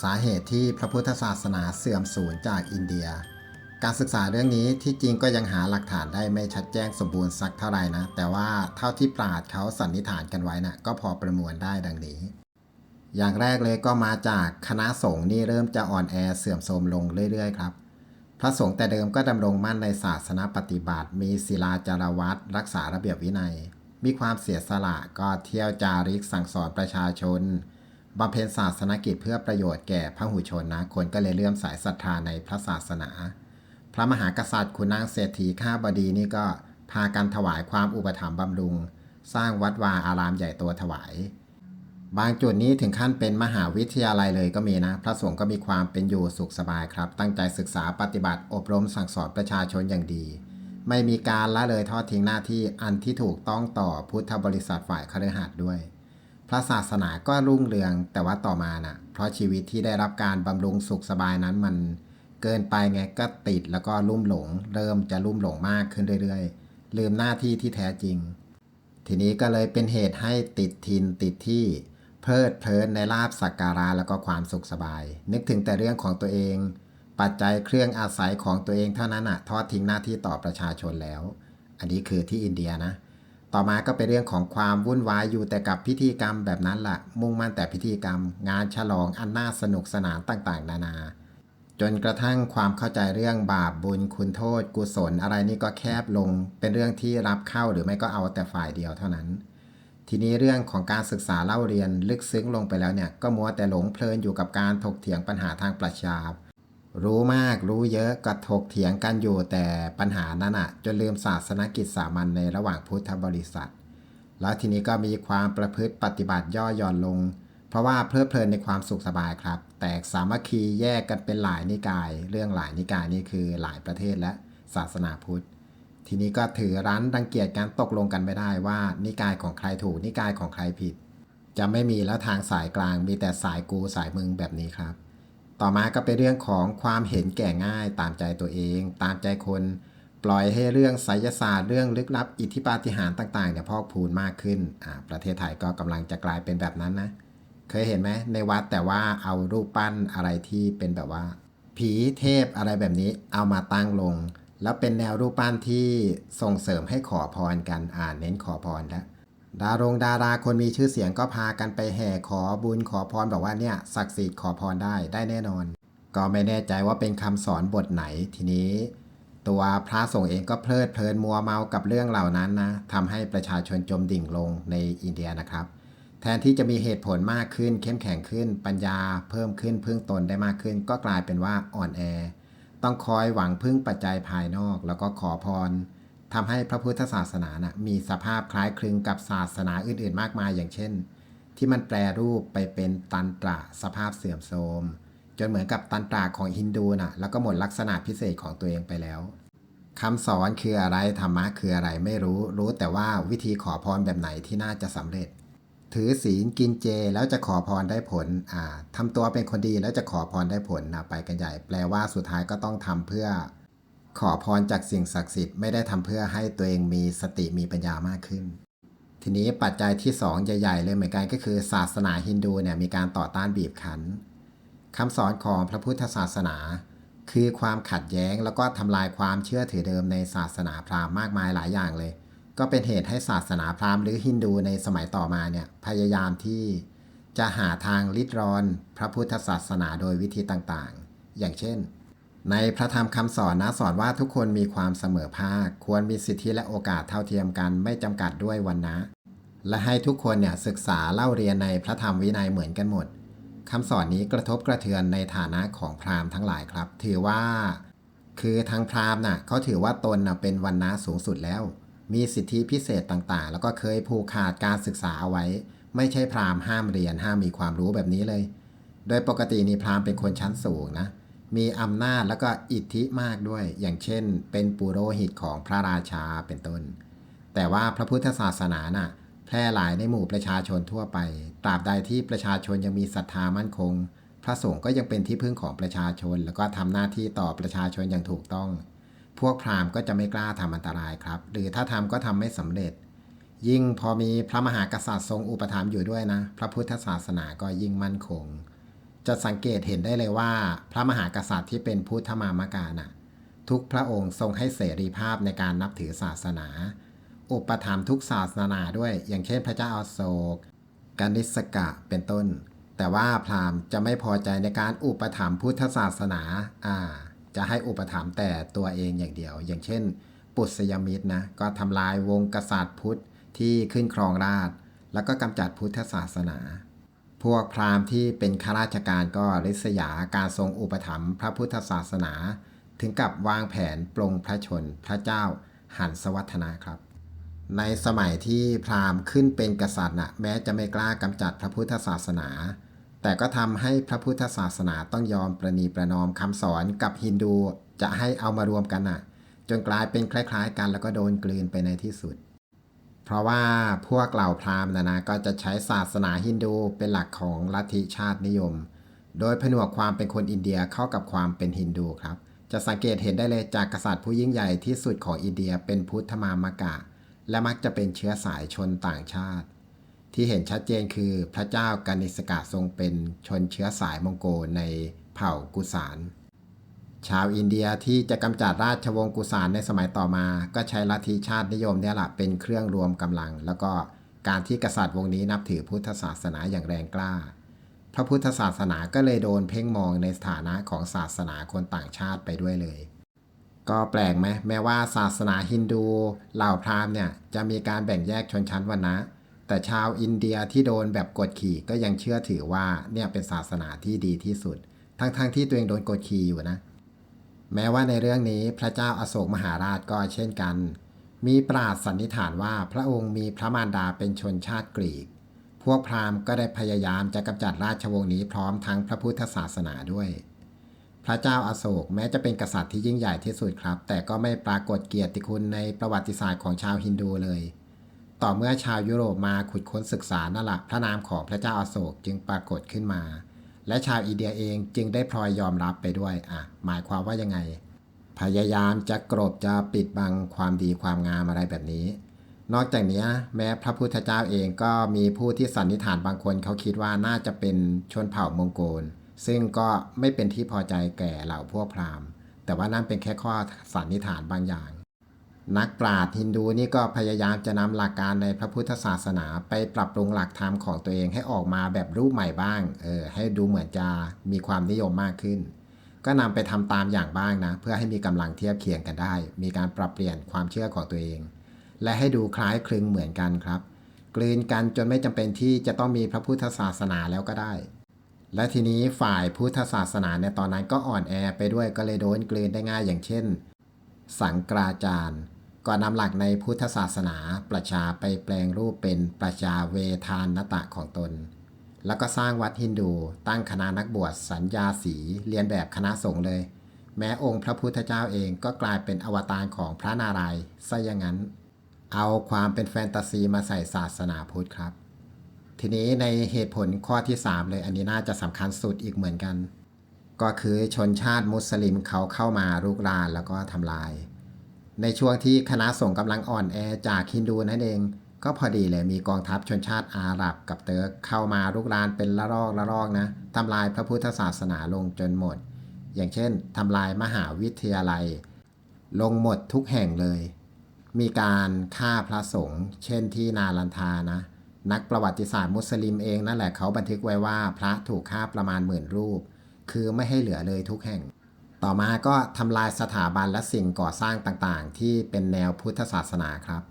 สาเหตุที่พระพุทธศาสนาเสื่อมสูญจากอินเดีย การศึกษาเรื่องนี้ที่จริงก็ยังหาหลักฐานได้ไม่ชัดแจ้งสมบูรณ์สักเท่าไหร่นะ แต่ว่าเท่าที่ปราดเขาสันนิษฐานกันไว้นะ่ะก็พอประมวลได้ดังนี้ อย่างแรกเลยก็มาจากคณะสงฆ์นี่เริ่มจะอ่อนแอเสื่อมโทรมลงเรื่อยๆครับ พระสงฆ์แต่เดิมก็ดำรงมั่นในศาสนาปฏิบัติ มีศิลาจารวัตรรักษาระเบียบวินัย มีความเสียสละก็เที่ยวจาริกสั่งสอนประชาชน บำเพ็ญศาสนกิจเพื่อประโยชน์แก่พระหูชนนะ คนก็เลยเลื่อมสายศรัทธาในพระศาสนา พระมหากษัตริย์คุณนางเศรษฐีข้าบดีนี่ก็พากันถวายความอุปถัมภ์บำรุง สร้างวัดวาอารามใหญ่โตถวาย บางจุดนี้ถึงขั้นเป็นมหาวิทยาลัยเลยก็มีนะ พระสงฆ์ก็มีความเป็นอยู่สุขสบายครับ ตั้งใจศึกษาปฏิบัติอบรมสั่งสอนประชาชนอย่างดี ไม่มีการละเลยทอดทิ้งหน้าที่อันที่ถูกต้องต่อพุทธบริษัทฝ่ายคฤหัสถ์ด้วย พระศาสนาก็รุ่งเรืองแต่ว่าต่อมาน่ะ เพราะชีวิตที่ได้รับการบำรุงสุขสบายนั้นมันเกินไปไงก็ติดแล้วก็ลุ่มหลง เริ่มจะลุ่มหลงมากขึ้นเรื่อยๆ ลืมหน้าที่ที่แท้จริง ทีนี้ก็เลยเป็นเหตุให้ติดทินติดที่เพลิดเพลินในลาบสักการะแล้วก็ความสุขสบาย นึกถึงแต่เรื่องของตัวเอง ปัจจัยเครื่องอาศัยของตัวเองเท่านั้นอะทอดทิ้งหน้าที่ต่อประชาชนแล้ว อันนี้คือที่อินเดียนะ ต่อมาก็เป็นเรื่องของความวุ่นวายอยู่แต่กับพิธีกรรมแบบนั้นละ่ะ มุ่งมั่นแต่พิธีกรรม งานฉลองอันน่าสนุกสนานต่างๆ นานา จนกระทั่งความเข้าใจเรื่องบาปบุญคุณโทษ กุศลอะไรนี่ก็แคบลง เป็นเรื่องที่รับเข้าหรือไม่ก็เอาแต่ฝ่ายเดียวเท่านั้น ทีนี้เรื่องของการศึกษาเล่าเรียนลึกซึ้งลงไปแล้วเนี่ยก็มัวแต่หลงเพลินอยู่กับการถกเถียงปัญหาทางปรัชญา รู้มากรู้เยอะก็ถกเถียงกันอยู่แต่ปัญหานั้นอะจนลืมศาสนกิจสามัญในระหว่างพุทธบริษัท แล้วทีนี้ก็มีความประพฤติปฏิบัติย่อหย่อนลง เพราะว่าเพลิดเพลินในความสุขสบายครับ แตกสามัคคีแยกกันเป็นหลายนิกาย เรื่องหลายนิกายนี่คือหลายประเทศและศาสนาพุทธ ทีนี้ก็ถือรั้นรังเกียจการตกลงกันไม่ได้ว่า นิกายของใครถูกนิกายของใครผิด จะไม่มีแล้วทางสายกลางมีแต่สายกูสายมึงแบบนี้ครับ ต่อมาก็เป็นเรื่องของความเห็นแก่ง่ายตามใจตัวเอง ตามใจคน ปล่อยให้เรื่องไสยศาสตร์เรื่องลึกลับอิทธิปาฏิหาริย์ต่างๆเนี่ยพอกพูนมากขึ้นอ่าประเทศไทยก็กำลังจะกลายเป็นแบบนั้นนะเคยเห็นไหมในวัดแต่ว่าเอารูปปั้นอะไรที่เป็นแบบว่า ผีเทพอะไรแบบนี้เอามาตั้งลง แล้วเป็นแนวรูปปั้นที่ส่งเสริมให้ขอพรกันอ่าเน้นขอพรแล้ว ดารงดาราคนมีชื่อเสียงก็พากันไปแห่ขอบุญขอพรบอกว่าเนี่ยศักดิ์สิทธิ์ขอพรได้ได้แน่นอน ก็ไม่แน่ใจว่าเป็นคำสอนบทไหนทีนี้ ตัวพระสงฆ์เองก็เพลิดเพลินมัวเมากับเรื่องเหล่านั้นนะทำให้ประชาชนจมดิ่งลงในอินเดียนะครับ แทนที่จะมีเหตุผลมากขึ้น เข้มแข็งขึ้น ปัญญาเพิ่มขึ้นพึ่งตนได้มากขึ้น ก็กลายเป็นว่าอ่อนแอ ต้องคอยหวังพึ่งปัจจัยภายนอก แล้วก็ขอพร ทำให้พระพุทธศาสนานะมีสภาพคล้ายคลึงกับศาสนาอื่นๆ มากมายอย่างเช่น ที่มันแปรรูปไปเป็นตันตระสภาพเสื่อมโทรมจนเหมือนกับตันตราของฮินดูนะแล้วก็หมดลักษณะพิเศษของตัวเองไปแล้วคำสอนคืออะไรธรรมะคืออะไรไม่รู้ รู้แต่ว่าวิธีขอพรแบบไหนที่น่าจะสำเร็จ ถือศีลกินเจแล้วจะขอพรได้ผลอ่าทำตัวเป็นคนดีแล้วจะขอพรได้ผลนะไปกันใหญ่ แปลว่าสุดท้ายก็ต้องทำเพื่อ ขอพรจากสิ่งศักดิ์สิทธิ์ไม่ได้ทำเพื่อให้ตัวเองมีสติมีปัญญามากขึ้น ทีนี้ปัจจัยที่สองใหญ่ๆเลยเหมือนกันก็คือศาสนาฮินดูเนี่ยมีการต่อต้านบีบคั้นคำสอนของพระพุทธศาสนา คือความขัดแย้งแล้วก็ทำลายความเชื่อถือเดิมในศาสนาพราหมณ์มากมายหลายอย่างเลย ก็เป็นเหตุให้ศาสนาพราหมณ์หรือฮินดูในสมัยต่อมาเนี่ยพยายามที่จะหาทางลิดรอน พระพุทธศาสนาโดยวิธีต่างๆ อย่างเช่น ในพระธรรมคำสอนนะสอนว่าทุกคนมีความเสมอภาค ควรมีสิทธิและโอกาสเท่าเทียมกันไม่จำกัดด้วยวันนะ และให้ทุกคนเนี่ยศึกษาเล่าเรียนในพระธรรมวินัยเหมือนกันหมดคำสอนนี้กระทบกระเทือนในฐานะของพราหมณ์ทั้งหลายครับ ถือว่า คือทางพราหมณ์น่ะเขาถือว่าตนน่ะเป็นวันนะสูงสุดแล้ว มีสิทธิพิเศษต่างๆ แล้วก็เคยผูกขาดการศึกษาเอาไว้ ไม่ใช่พราหมณ์ห้ามเรียนห้ามมีความรู้แบบนี้เลย โดยปกตินี่พราหมณ์เป็นคนชั้นสูงนะ มีอำนาจแล้วก็อิทธิมากด้วย อย่างเช่น เป็นปุโรหิตของพระราชาเป็นต้น แต่ว่าพระพุทธศาสนาน่ะแพร่หลายในหมู่ประชาชนทั่วไป ตราบใดที่ประชาชนยังมีศรัทธามั่นคง พระสงฆ์ก็ยังเป็นที่พึ่งของประชาชน แล้วก็ทำหน้าที่ต่อประชาชนอย่างถูกต้อง พวกพราหมณ์ก็จะไม่กล้าทำอันตรายครับ หรือถ้าทำก็ทำไม่สำเร็จ ยิ่งพอมีพระมหากษัตริย์ทรงอุปถัมภ์อยู่ด้วยนะ พระพุทธศาสนาก็ยิ่งมั่นคง จะสังเกตเห็นได้เลยว่า พระมหากษัตริย์ที่เป็นพุทธมามกาน่ะทุกพระองค์ทรงให้เสรีภาพในการนับถือศาสนา อุปถัมภ์ทุกศาสนาด้วย อย่างเช่นพระเจ้าอโศกกานิสกะเป็นต้น แต่ว่าพราหมณ์จะไม่พอใจในการอุปถัมภ์พุทธศาสนาอ่าจะให้อุปถัมภ์แต่ตัวเองอย่างเดียว อย่างเช่น ปุษยมิตรนะก็ทำลายวงกษัตริย์พุทธที่ขึ้นครองราช แล้วก็กำจัดพุทธศาสนา พวกพราหมณ์ที่เป็นข้าราชการก็ริษยาการทรงอุปถัมภ์พระพุทธศาสนา ถึงกับวางแผนปลงพระชนพระเจ้าหันสวัฒนะครับ ในสมัยที่พราหมณ์ขึ้นเป็นกษัตริย์นะแม้จะไม่กล้ากำจัดพระพุทธศาสนา แต่ก็ทำให้พระพุทธศาสนาต้องยอมประนีประนอมคำสอนกับฮินดูจะให้เอามารวมกันน่ะจนกลายเป็นคล้าย ๆ กันแล้วก็โดนกลืนไปในที่สุด เพราะว่าพวกเหล่าพราหมณ์นะนะก็จะใช้ศาสนาฮินดูเป็นหลักของลัทธิชาตินิยม โดยผนวกความเป็นคนอินเดียเข้ากับความเป็นฮินดูครับ จะสังเกตเห็นได้เลยจากกษัตริย์ผู้ยิ่งใหญ่ที่สุดของอินเดียเป็นพุทธมามกะ และมักจะเป็นเชื้อสายชนต่างชาติ ที่เห็นชัดเจนคือพระเจ้ากานิสกะทรงเป็นชนเชื้อสายมองโกลในเผ่ากุสาน ชาวอินเดียที่จะกำจัดราชวงศ์กุสานในสมัยต่อมา ก็ใช้ลัทธิชาตินิยมเนี่ยแหละเป็นเครื่องรวมกำลัง แล้วก็การที่กษัตริย์วงนี้นับถือพุทธศาสนาอย่างแรงกล้า พระพุทธศาสนาก็เลยโดนเพ่งมองในสถานะของศาสนาคนต่างชาติไปด้วยเลย ก็แปลกไหมแม้ว่าศาสนาฮินดูเหล่าพราหมณ์เนี่ยจะมีการแบ่งแยกชนชั้นวรรณะ แต่ชาวอินเดียที่โดนแบบกดขี่ก็ยังเชื่อถือว่าเนี่ยเป็นศาสนาที่ดีที่สุด ทั้งๆทที่ตัวเองโดนกดขี่อยู่นะ แม้ว่าในเรื่องนี้พระเจ้าอาโศกมหาราชก็เช่นกัน มีปราชญ์สันนิษฐานว่าพระองค์มีพระมารดาเป็นชนชาติกรีก พวกพราหมณ์ก็ได้พยายามจะกำจัดราชวงศ์นี้พร้อมทั้งพระพุทธศาสนาด้วย พระเจ้าอาโศกแม้จะเป็นกษัตริย์ที่ยิ่งใหญ่ที่สุดครับ แต่ก็ไม่ปรากฏเกียรติคุณในประวัติศาสตร์ของชาวฮินดูเลย ต่อเมื่อชาวยุโรปมาขุดค้นศึกษานั่นแหละพระนามของพระเจ้าอาโศกจึงปรากฏขึ้นมา และชาวอินเดียเองจึงได้พลอยยอมรับไปด้วยอะหมายความว่ายังไง พยายามจะกรบจะปิดบังความดีความงามอะไรแบบนี้ นอกจากนี้แม้พระพุทธเจ้าเองก็มีผู้ที่สันนิษฐานบางคนเขาคิดว่าน่าจะเป็นชนเผ่ามองโกล ซึ่งก็ไม่เป็นที่พอใจแก่เหล่าพวกพราหมณ์ แต่ว่านั่นเป็นแค่ข้อสันนิษฐานบางอย่าง นักปราชญ์ฮินดูนี่ก็พยายามจะนำหลักการในพระพุทธศาสนาไปปรับปรุงหลักธรรมของตัวเองให้ออกมาแบบรูปใหม่บ้าง เออ ให้ดูเหมือนจะมีความนิยมมากขึ้น ก็นำไปทำตามอย่างบ้างนะ เพื่อให้มีกำลังเทียบเคียงกันได้ มีการปรับเปลี่ยนความเชื่อของตัวเอง และให้ดูคล้ายคลึงเหมือนกันครับ กลืนกันจนไม่จำเป็นที่จะต้องมีพระพุทธศาสนาแล้วก็ได้ และทีนี้ฝ่ายพุทธศาสนาในตอนนั้นก็อ่อนแอไปด้วยก็เลยโดนกลืนได้ง่ายอย่างเช่น สังกราจารย์ ก่อนนำหลักในพุทธศาสนาประชาไปแปลงรูปเป็นประชาเวทานนตะของตน แล้วก็สร้างวัดฮินดูตั้งคณะนักบวชสัญญาสีเรียนแบบคณะสงฆ์เลย แม้องค์พระพุทธเจ้าเองก็กลายเป็นอวตารของพระนารายณ์ซะอย่างนั้น เอาความเป็นแฟนตาซีมาใส่ศาสนาพุทธครับ ทีนี้ในเหตุผลข้อที่ 3 เลยอันนี้น่าจะสำคัญสุดอีกเหมือนกัน ก็คือชนชาติมุสลิมเขาเข้ามารุกรานแล้วก็ทำลาย ในช่วงที่คณะสงฆ์กำลังอ่อนแอจากฮินดูนั่นเอง ก็พอดีเลยมีกองทัพชนชาติอาหรับกับเติร์กเข้ามารุกรานเป็นละลอกละลอกนะทำลายพระพุทธศาสนาลงจนหมด อย่างเช่นทำลายมหาวิทยาลัย ลงหมดทุกแห่งเลย มีการฆ่าพระสงฆ์เช่นที่นาลันทานะนักประวัติศาสตร์มุสลิมเองนั่นแหละเขาบันทึกไว้ว่าพระถูกฆ่าประมาณหมื่นรูป คือไม่ให้เหลือเลยทุกแห่ง ต่อมาก็ทำลายสถาบันและสิ่งก่อสร้างต่างๆ ที่เป็นแนวพุทธศาสนาครับ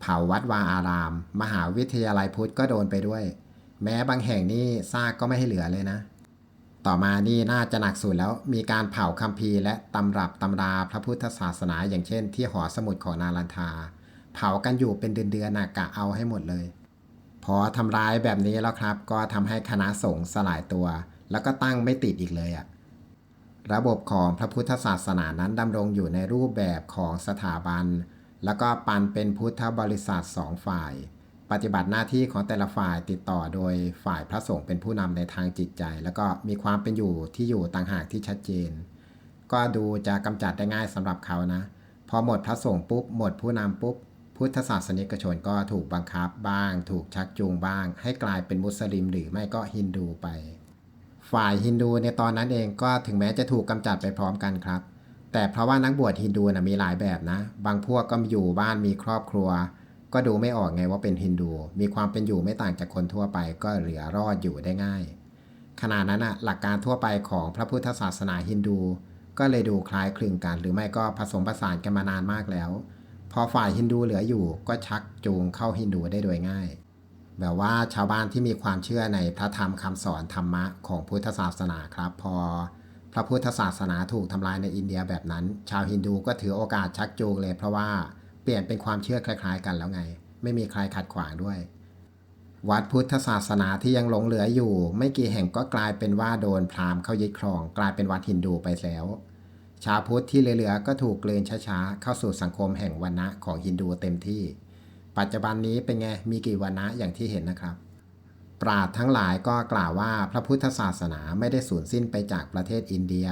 เผาวัดวาอาราม มหาวิทยาลัยพุทธก็โดนไปด้วย แม้บางแห่งนี่ซากก็ไม่ให้เหลือเลยนะ ต่อมานี่น่าจะหนักสุดแล้วมีการเผาคัมภีร์และตำรับตำราพระพุทธศาสนา อย่างเช่น ที่หอสมุดของนาลันทา เผากันอยู่เป็นเดือนๆนะกะเอาให้หมดเลย พอทำร้ายแบบนี้แล้วครับ ก็ทำให้คณะสงฆ์สลายตัว แล้วก็ตั้งไม่ติดอีกเลยอะ ระบบของพระพุทธศาสนานั้นดำรงอยู่ในรูปแบบของสถาบัน แล้วก็ปันเป็นพุทธบริษัทสองฝ่าย ปฏิบัติหน้าที่ของแต่ละฝ่ายติดต่อโดยฝ่ายพระสงฆ์เป็นผู้นำในทางจิตใจ แล้วก็มีความเป็นอยู่ที่อยู่ต่างหากที่ชัดเจน ก็ดูจะกำจัดได้ง่ายสำหรับเขานะ พอหมดพระสงฆ์ปุ๊บหมดผู้นำปุ๊บพุทธศาสนิกชนก็ถูกบังคับบ้าง ถูกชักจูงบ้าง ให้กลายเป็นมุสลิมหรือไม่ก็ฮินดูไป ฝ่ายฮินดูในตอนนั้นเองก็ถึงแม้จะถูกกำจัดไปพร้อมกันครับ แต่เพราะว่านักบวชฮินดูนะมีหลายแบบนะ บางพวกก็อยู่บ้านมีครอบครัว ก็ดูไม่ออกไงว่าเป็นฮินดู มีความเป็นอยู่ไม่ต่างจากคนทั่วไปก็เหลือรอดอยู่ได้ง่าย ขณะนั้นอะหลักการทั่วไปของพระพุทธศาสนาฮินดู ก็เลยดูคล้ายคลึงกัน หรือไม่ก็ผสมผสานกันมานานมากแล้ว พอฝ่ายฮินดูเหลืออยู่ก็ชักจูงเข้าฮินดูได้โดยง่าย แบบว่าชาวบ้านที่มีความเชื่อในพระธรรมคำสอนธรรมะของพุทธศาสนาครับ พอพระพุทธศาสนาถูกทำลายในอินเดียแบบนั้น ชาวฮินดูก็ถือโอกาสชักจูงเลย เพราะว่าเปลี่ยนเป็นความเชื่อคล้าย ๆ กันแล้วไง ไม่มีใครขัดขวางด้วย วัดพุทธศาสนาที่ยังหลงเหลืออยู่ ไม่กี่แห่งก็กลายเป็นว่าโดนพราหมณ์เข้ายึดครอง กลายเป็นวัดฮินดูไปแล้ว ชาวพุทธที่เหลือๆก็ถูกกลืนช้าๆเข้าสู่สังคมแห่งวันนะของฮินดูเต็มที่ ปัจจุบันนี้เป็นไงมีกี่วันะอย่างที่เห็นนะครับ ปราดทั้งหลายก็กล่าวว่าพระพุทธศาสนาไม่ได้สูญสิ้นไปจากประเทศอินเดีย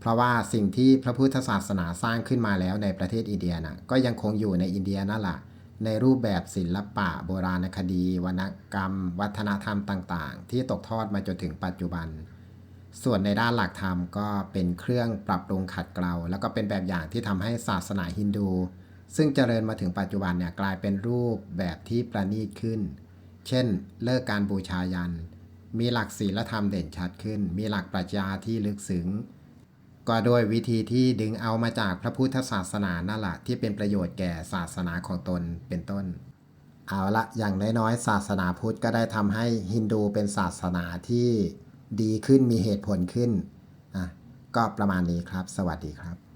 เพราะว่าสิ่งที่พระพุทธศาสนาสร้างขึ้นมาแล้วในประเทศอินเดียนะก็ยังคงอยู่ในอินเดียนั่นแหละในรูปแบบศิลปะโบราณคดี วรรณกรรม วัฒนธรรมต่างๆ ที่ตกทอดมาจนถึงปัจจุบัน ส่วนในด้านหลักธรรมก็เป็นเครื่องปรับปรุงขัดเกลา แล้วก็เป็นแบบอย่างที่ทำให้ศาสนาฮินดู ซึ่งเจริญมาถึงปัจจุบันเนี่ยกลายเป็นรูปแบบที่ประณีตขึ้น เช่น เลิกการบูชายัน มีหลักศีลธรรมเด่นชัดขึ้น มีหลักปรัชญาที่ลึกซึ้งก็โดยวิธีที่ดึงเอามาจากพระพุทธศาสนานั่นแหละที่เป็นประโยชน์แก่ศาสนาของตนเป็นต้น เอาละอย่างน้อยๆศาสนาพุทธก็ได้ทำให้ฮินดูเป็นศาสนาที่ดีขึ้นมีเหตุผลขึ้นอะก็ประมาณนี้ครับ สวัสดีครับ